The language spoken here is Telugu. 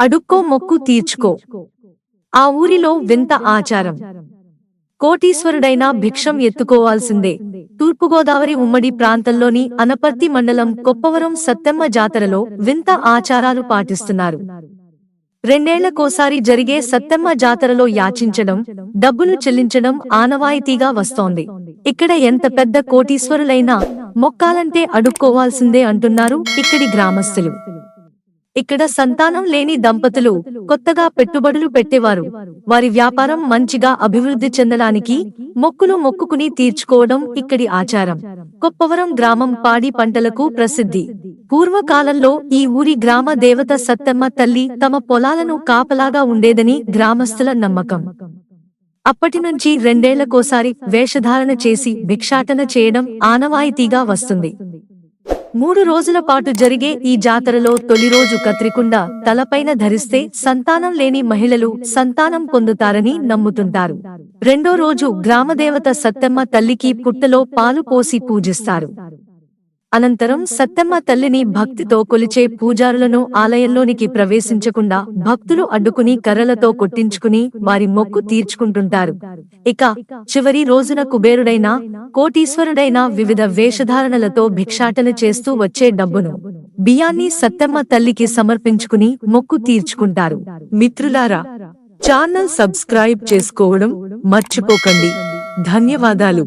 అడుక్కో మొక్కు తీర్చుకో. ఆ ఊరిలో వింత ఆచారం. కోటీశ్వరుడైనా భిక్షం ఎత్తుకోవాల్సిందే. తూర్పుగోదావరి ఉమ్మడి ప్రాంతంలోని అనపర్తి మండలం కొప్పవరం సత్తెమ్మ జాతరలో వింత ఆచారాలు పాటిస్తున్నారు. రెండేళ్ళకోసారి జరిగే సత్తెమ్మ జాతరలో యాచించడం డబ్బులు చెల్లించడం ఆనవాయితీగా వస్తోంది. ఇక్కడ ఎంత పెద్ద కోటీశ్వరులైనా మొక్కాలంటే అడుక్కోవాల్సిందే అంటున్నారు ఇక్కడి గ్రామస్తులు. ఇక్కడ సంతానం లేని దంపతులు కొత్తగా పెట్టుబడులు పెట్టేవారు. వారి వ్యాపారం మంచిగా అభివృద్ధి చెందడానికి మొక్కులు మొక్కుకుని తీర్చుకోవడం ఇక్కడి ఆచారం. కొప్పవరం గ్రామం పాడి పంటలకు ప్రసిద్ధి. పూర్వకాలంలో ఈ ఊరి గ్రామ దేవత సత్తమ్మ తల్లి తమ పొలాలను కాపలాగా ఉండేదని గ్రామస్తుల నమ్మకం. అప్పటి నుంచి రెండేళ్ళకోసారి వేషధారణ చేసి భిక్షాటన చేయడం ఆనవాయితీగా వస్తుంది. మూడు రోజుల పాటు జరిగే ఈ జాతరలో తొలి రోజు కత్రికుండ తలపైన ధరిస్తే సంతానం లేని మహిళలు సంతానం పొందుతారని నమ్ముతుంటారు. రెండో రోజు గ్రామదేవత సత్తెమ్మ తల్లికి పుట్టలో పాలు పోసి పూజిస్తారు. అనంతరం సత్తెమ్మ తల్లిని భక్తితో కొలిచే పూజారులను ఆలయంలోనికి ప్రవేశించకుండా భక్తులు అడ్డుకుని కర్రలతో కొట్టించుకుని వారి మొక్కు తీర్చుకుంటుంటారు. ఇక చివరి రోజున కుబేరుడైన కోటీశ్వరుడైన వివిధ వేషధారణలతో భిక్షాటన చేస్తూ వచ్చే డబ్బును బియ్యాన్ని సత్తెమ్మ తల్లికి సమర్పించుకుని మొక్కు తీర్చుకుంటారు. మిత్రులారా ఛానల్ సబ్స్క్రైబ్ చేసుకోవడం మర్చిపోకండి. ధన్యవాదాలు.